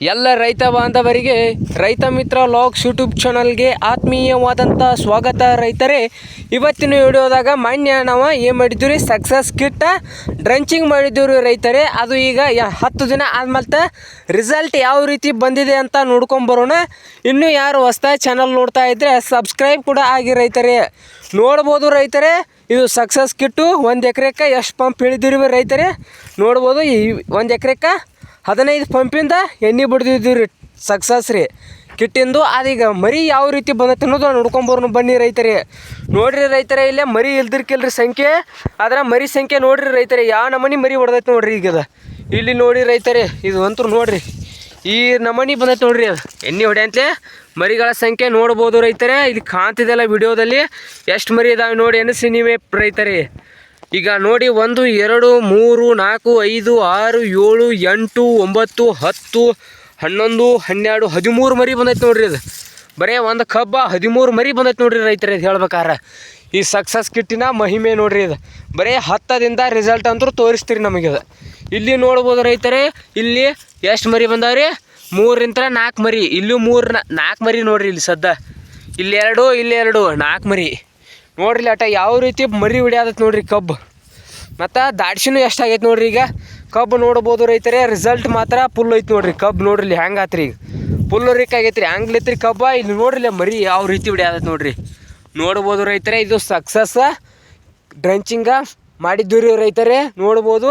ಎಲ್ಲ ರೈತ ಬಾಂಧವರಿಗೆ, ರೈತ ಮಿತ್ರ ಲಾಗ್ಸ್ ಯೂಟ್ಯೂಬ್ ಚಾನಲ್ಗೆ ಆತ್ಮೀಯವಾದಂಥ ಸ್ವಾಗತ ರೈತರೇ. ಇವತ್ತಿನ ವಿಡಿಯೋದಾಗ ಮಾನ್ಯ ನಾವು ಏನು ಮಾಡಿದ್ದೀವಿ ರೀ ಸಕ್ಸಸ್ ಕಿಟ್ಟ ಡ್ರಂಚಿಂಗ್ ಮಾಡಿದ್ದೀವಿ ರೈತರೇ. ಅದು ಈಗ ಹತ್ತು ದಿನ ಆದ್ಮೇಲೆ ರಿಸಲ್ಟ್ ಯಾವ ರೀತಿ ಬಂದಿದೆ ಅಂತ ನೋಡ್ಕೊಂಬರೋಣ ಇನ್ನೂ ಯಾರು ಹೊಸ್ದಾಗಿ ಚಾನಲ್ ನೋಡ್ತಾ ಇದ್ದರೆ ಸಬ್ಸ್ಕ್ರೈಬ್ ಕೂಡ ಆಗಿ ರೈತರೇ. ನೋಡ್ಬೋದು ರೈತರೇ, ಇದು ಸಕ್ಸಸ್ ಕಿಟ್ಟು ಒಂದು ಎಕರೆಕ್ಕೆ ಎಷ್ಟು ಪಂಪ್ ಇಳಿದಿರುವ ರೈತರೇ. ನೋಡ್ಬೋದು ಈ ಒಂದು ಎಕರೆಕ್ಕೆ ಹದಿನೈದು ಪಂಪಿಂದ ಎಣ್ಣೆ ಬಿಡ್ದಿದ್ದೀವಿ ರೀ ಸಕ್ಸಸ್ ರೀ. ಕಿಟ್ಟಿಂದು, ಅದೀಗ ಮರಿ ಯಾವ ರೀತಿ ಬಂದೈತೆ ಅನ್ನೋದು ನೋಡ್ಕೊಂಬರ್ನು ಬನ್ನಿ ರೈತರೇ. ನೋಡ್ರಿ ರೈತರೇ, ಇಲ್ಲೇ ಮರಿ ಇಲ್ದಿರ್ಕಿಲ್ರಿ ಸಂಖ್ಯೆ. ಆದ್ರೆ ಮರಿ ಸಂಖ್ಯೆ ನೋಡ್ರಿ ರೈತರೇ ಯಾವ ನಮನಿ ಮರಿ ಹೊಡೆದೈತೆ ನೋಡ್ರಿ ಈಗ ಇಲ್ಲಿ ನೋಡಿ ರೈತರೇ, ಇದು ಅಂತೂ ನೋಡ್ರಿ. ಈ ನಮನಿ ಬಂದೈತೆ ನೋಡ್ರಿ ಅದು. ಎಣ್ಣೆ ಹೊಡೆಯಂತೆ ಮರಿಗಳ ಸಂಖ್ಯೆ ನೋಡ್ಬೋದು ರೈತರೇ. ಇಲ್ಲಿ ಕಾಣ್ತಿದೆಲ್ಲ ವಿಡಿಯೋದಲ್ಲಿ. ಎಷ್ಟು ಮರಿ ಇದಾವೆ ನೋಡಿ ಅನಿಸಿ ನೀವೇ ರೈತರೇ. ಈಗ ನೋಡಿ, ಒಂದು, ಎರಡು, ಮೂರು, ನಾಲ್ಕು, ಐದು, ಆರು, ಏಳು, ಎಂಟು, ಒಂಬತ್ತು, ಹತ್ತು, ಹನ್ನೊಂದು, ಹನ್ನೆರಡು, ಹದಿಮೂರು ಮರಿ ಬಂದೈತೆ ನೋಡ್ರಿ ಅದು ಬರೇ ಒಂದು ಕಬ್ಬ ಹದಿಮೂರು ಮರಿ ಬಂದೈತೆ ನೋಡ್ರಿ ರೈತರ ಇದು ಹೇಳ್ಬೇಕಾರ. ಈ ಸಕ್ಸಸ್ ಕಿಟ್ಟಿನ ಮಹಿಮೆ ನೋಡ್ರಿ ಇದು. ಬರೀ ಹತ್ತದಿಂದ ರಿಸಲ್ಟ್ ಅಂತೂ ತೋರಿಸ್ತೀರಿ ನಮಗೆ ಅದು ಇಲ್ಲಿ ನೋಡ್ಬೋದು ರೈತರೇ, ಇಲ್ಲಿ ಎಷ್ಟು ಮರಿ ಬಂದಾವ್ರಿ? ಮೂರಿಂದ ನಾಲ್ಕು ಮರಿ. ಇಲ್ಲೂ ಮೂರು ನಾಲ್ಕು ಮರಿ ನೋಡ್ರಿ ಇಲ್ಲಿ ಸದ್ದ. ಇಲ್ಲಿ ಎರಡು ಇಲ್ಲಿ ಎರಡು, ನಾಲ್ಕು ಮರಿ. ನೋಡ್ರಿ ಅಟ ಯಾವ ರೀತಿ ಮರಿ ಹೊಡ್ಯಾದತ್ ನೋಡ್ರಿ ಕಬ್ಬು. ಮತ್ತು ದಾಡ್ಸಿನೂ ಎಷ್ಟಾಗೈತೆ ನೋಡ್ರಿ ಈಗ. ಕಬ್ಬು ನೋಡ್ಬೋದು ರೈತರೇ ರಿಸಲ್ಟ್ ಮಾತ್ರ ಫುಲ್ ಐತೆ ನೋಡ್ರಿ. ಕಬ್ಬು ನೋಡ್ರಿ ಹೆಂಗೆ ಆತ್ರಿ ಈಗ. ಫುಲ್ ರಿಕ್ ಆಗೈತೆ ರೀ ಹಂಗ್ಲಿತ್ರಿ ಕಬ್ಬ? ಇಲ್ಲಿ ನೋಡ್ರಿ ಮರಿ ಯಾವ ರೀತಿ ಹೊಡ್ಯಾದತ್ ನೋಡ್ರಿ. ನೋಡ್ಬೋದು ರೈತರೇ, ಇದು ಸಕ್ಸಸ್ ಡ್ರಂಚಿಂಗ ಮಾಡಿದ್ದು ರೀ ರೈತರೇ, ನೋಡ್ಬೋದು.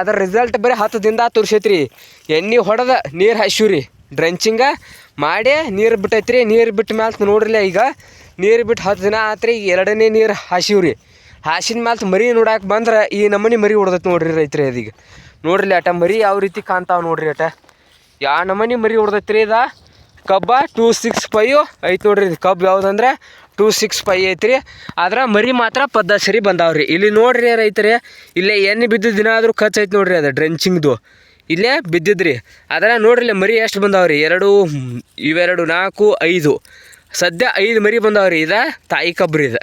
ಅದರ ರಿಸಲ್ಟ್ ಬರೀ ಹತ್ತು ದಿನದ ತೋರ್ಸೈತ್ರಿ. ಎಣ್ಣೆ ಹೊಡೆದ, ನೀರು ಹಸಿವ್ರಿ ಡ್ರಂಚಿಂಗ ಮಾಡಿ ನೀರು ಬಿಟ್ಟೈತ್ರಿ. ನೀರು ಬಿಟ್ಟ ಮ್ಯಾಲ ನೋಡ್ರಿಲ್ಲ ಈಗ. ನೀರು ಬಿಟ್ಟು ಹತ್ತು ದಿನ ಆತ್ರಿ ಎರಡನೇ ನೀರು ಹಾಸಿವ್ರಿ. ಹಾಸಿನ ಮ್ಯಾಲ ಮರಿ ನೋಡಕ್ಕೆ ಬಂದ್ರೆ ಈ ನಮೂನಿ ಮರಿ ಹೊಡೆದೈತೆ ನೋಡ್ರಿ ರೈತ್ರಿ ಅದೀಗ ನೋಡ್ರಿ ಅಟ ಮರಿ ಯಾವ ರೀತಿ ಕಾಣ್ತಾವ ನೋಡ್ರಿ ಅಟ ಯಾವ ನಮೂನಿ ಮರಿ ಹೊಡೆದೈತ್ರಿ ಇದ? ಕಬ್ಬ ಟೂ ಸಿಕ್ಸ್ ಫೈವ್ ಐತೆ ನೋಡ್ರಿ ಇದು. ಕಬ್ಬು ಯಾವುದಂದ್ರೆ ಟೂ ಸಿಕ್ಸ್ ಫೈವ್ ಐತ್ರಿ. ಆದ್ರೆ ಮರಿ ಮಾತ್ರ ಪದ್ದ ಸರಿ ಬಂದಾವ್ರಿ. ಇಲ್ಲಿ ನೋಡ್ರಿ ರೈತರೇ, ಇಲ್ಲೇ ಎಣ್ಣೆ ಬಿದ್ದ ದಿನ ಆದರೂ ಖರ್ಚು ಐತೆ ನೋಡ್ರಿ ಅದು ಡ್ರೆಂಚಿಂಗ್ದು. ಇಲ್ಲೇ ಬಿದ್ದಿದ್ರಿ. ಆದ್ರೆ ನೋಡ್ರಿ ಮರಿ ಎಷ್ಟು ಬಂದಾವ್ರಿ? ಎರಡು, ಇವೆರಡು, ನಾಲ್ಕು, ಐದು. ಸದ್ಯ ಐದು ಮರಿ ಬಂದವ್ರಿ ಇದು, ತಾಯಿ ಕಬ್ರಿ ಇದು.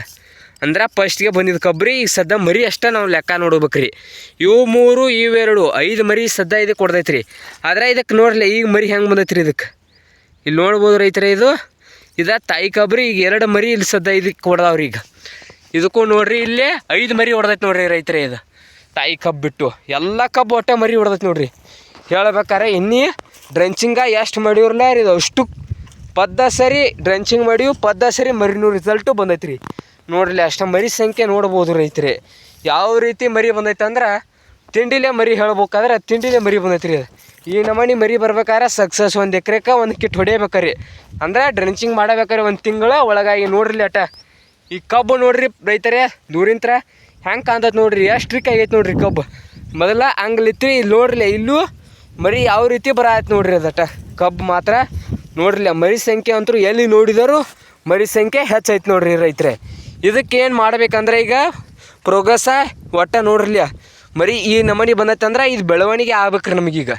ಅಂದ್ರೆ ಫಸ್ಟ್ಗೆ ಬಂದಿದ್ದು ಕಬ್ರಿ, ಈಗ ಸದ್ಯ ಮರಿ ಅಷ್ಟೇ ನಾವು ಲೆಕ್ಕ ನೋಡ್ಬೇಕ್ರಿ. ಇವು ಮೂರು ಇವೆರಡು ಐದು ಮರಿ ಸದ್ಯ ಇದಕ್ಕೆ ಕೊಡ್ದೈತ್ರಿ ಆದ್ರೆ ಇದಕ್ಕೆ ನೋಡ್ರಿ ಈಗ ಮರಿ ಹೆಂಗೆ ಬಂದೈತ್ರಿ ಇದಕ್ಕೆ ಇಲ್ಲಿ ನೋಡ್ಬೋದು ರೈತರ ಇದು. ಇದ ತಾಯಿ ಕಬ್ರಿ, ಈಗ ಎರಡು ಮರಿ ಇಲ್ಲಿ ಸದ್ಯ ಇದಕ್ಕೆ ಕೊಡ್ದಾವ್ರಿ ಈಗ. ಇದಕ್ಕೂ ನೋಡ್ರಿ ಇಲ್ಲೇ ಐದು ಮರಿ ಹೊಡ್ದೈತೆ ನೋಡ್ರಿ ರೈತರ ಇದು. ತಾಯಿ ಕಬ್ಬು ಬಿಟ್ಟು. ಎಲ್ಲ ಕಬ್ಬು ಒಟ್ಟೆ ಮರಿ ಹೊಡ್ದೈತೆ ನೋಡ್ರಿ. ಹೇಳ್ಬೇಕಾರೆ ಇನ್ನಿ ಡ್ರೆಂಚಿಂಗ ಎಷ್ಟು ಮಾಡಿವ್ರಲ್ಲ ಇದು ಅಷ್ಟು ಪದ್ದ ಸರಿ ಡ್ರಂಚಿಂಗ್ ಮಾಡಿವು ಪದ್ದ ಸರಿ ಮರಿನೂ ರಿಸಲ್ಟು ಬಂದೈತ್ರಿ. ನೋಡ್ರಿ, ಅಷ್ಟು ಮರಿ ಸಂಖ್ಯೆ ನೋಡ್ಬೋದು ರೈತರೆ. ಯಾವ ರೀತಿ ಮರಿ ಬಂದೈತೆ ಅಂದ್ರೆ, ತಿಂಡಿಲೇ ಮರಿ ಹೇಳ್ಬೇಕಾದ್ರೆ ತಿಂಡಿಲೇ ಮರಿ ಬಂದೈತ್ರಿ ಅದು. ಈ ನಮೂನಿ ಮರಿ ಬರ್ಬೇಕಾದ್ರೆ ಸಕ್ಸಸ್ ಒಂದು ಎಕರೆಕ ಒಂದು ಕಿಟ್ ಹೊಡಿಬೇಕ್ರಿ ಅಂದ್ರೆ ಡ್ರೆಂಚಿಂಗ್ ಮಾಡಬೇಕಾರೆ ಒಂದು ತಿಂಗಳ ಒಳಗಾಗಿ ನೋಡ್ರಿ ಅಟ ಈ ಕಬ್ಬು ನೋಡ್ರಿ ರೈತರೇ ದೂರಿಂತ್ರ ಹೆಂಗೆ ಕಾಣ್ತೈತೆ ನೋಡ್ರಿ, ಎಷ್ಟು ಟ್ರಿಕ್ ಆಗೈತೆ ನೋಡ್ರಿ ಕಬ್ಬು. ಮೊದಲ ಹಂಗ್ಲಿತ್ರಿ ಇಲ್ಲಿ ನೋಡ್ರಿ ಇಲ್ಲೂ ಮರಿ ಯಾವ ರೀತಿ ಬರತ್ತೆ ನೋಡ್ರಿ ಅದಟ. ಕಬ್ಬು ಮಾತ್ರ ನೋಡ್ರಿ ಮರಿ ಸಂಖ್ಯೆ ಅಂತೂ ಎಲ್ಲಿ ನೋಡಿದರೂ ಮರಿ ಸಂಖ್ಯೆ ಹೆಚ್ಚೈತೆ ನೋಡ್ರಿ ರೈತರೆ. ಇದಕ್ಕೆ ಏನು ಮಾಡ್ಬೇಕಂದ್ರೆ ಈಗ ಪ್ರೋಗ್ರೆಸ್ಸ ಒಟ್ಟ ನೋಡ್ರಲ್ಲ ಮರಿ ಈ ನಮೂನಿ ಬಂದೈತೆ ಅಂದ್ರೆ ಇದು ಬೆಳವಣಿಗೆ ಆಗ್ಬೇಕ್ರಿ ನಮಗೀಗ.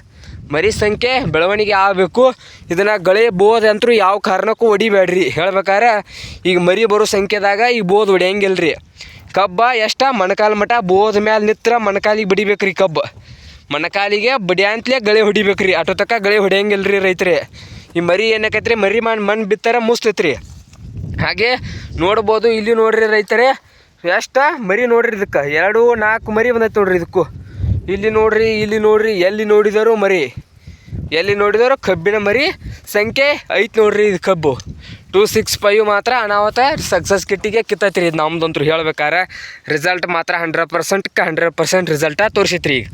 ಮರಿ ಸಂಖ್ಯೆ ಬೆಳವಣಿಗೆ ಆಗಬೇಕು. ಇದನ್ನು ಗಳೆ ಅಂತೂ ಯಾವ ಕಾರಣಕ್ಕೂ ಹೊಡಿಬೇಡ್ರಿ. ಹೇಳ್ಬೇಕಾದ್ರೆ ಈಗ ಮರಿ ಬರೋ ಸಂಖ್ಯೆದಾಗ ಈಗ ಬೋದ್ ರೀ ಕಬ್ಬ ಎಷ್ಟ? ಮಣಕಾಲು ಮಠ ಬೋದ ಮ್ಯಾಲೆ ನಿತ್ರ ಮಣಕಾಲಿಗೆ ಬಡಿಬೇಕ್ರಿ ಕಬ್ಬು. ಮಣಕಾಲಿಗೆ ಬಡಿಯಂತಲೇ ಗಳೆ ಹೊಡಿಬೇಕ್ರಿ. ಅಟೋ ತಕ್ಕ ಗಳೆ ಹೊಡೆಯಂಗಿಲ್ಲ ರೀ ರೈತರೇ. ಈ ಮರಿ ಏನಾಕೈತ್ರಿ? ಮರಿ ಮಣ್ಣು ಮಣ್ಣು ಬಿತ್ತರ ಮುಸ್ತೈತ್ರಿ. ಹಾಗೆ ನೋಡ್ಬೋದು, ಇಲ್ಲಿ ನೋಡ್ರಿ ರೈತರೇ, ಎಷ್ಟ ಮರಿ ನೋಡ್ರಿ ಇದಕ್ಕೆ? ಎರಡು, ನಾಲ್ಕು ಮರಿ ಬಂದೈತೆ ನೋಡ್ರಿ ಇದಕ್ಕು. ಇಲ್ಲಿ ನೋಡ್ರಿ ಇಲ್ಲಿ ನೋಡ್ರಿ, ಎಲ್ಲಿ ನೋಡಿದಾರು ಮರಿ. ಎಲ್ಲಿ ನೋಡಿದಾರು ಕಬ್ಬಿನ ಮರಿ ಸಂಖ್ಯೆ ಐತೆ ನೋಡ್ರಿ ಇದು ಕಬ್ಬು. ಟೂ ಸಿಕ್ಸ್ ಫೈವ್ ಮಾತ್ರ ಅನಾಹುತ ಸಕ್ಸಸ್ ಕಿಟ್ಟಿಗೆ ಕಿತ್ತೈತ್ರಿ ಇದು ನಮ್ದಂತೂ ಹೇಳ್ಬೇಕಾರೆ ರಿಸಲ್ಟ್ ಮಾತ್ರ ಹಂಡ್ರೆಡ್ ಪರ್ಸೆಂಟ್ಗೆ ಹಂಡ್ರೆಡ್ ಪರ್ಸೆಂಟ್ ರಿಸಲ್ಟ ತೋರಿಸೈತ್ರಿ ಈಗ.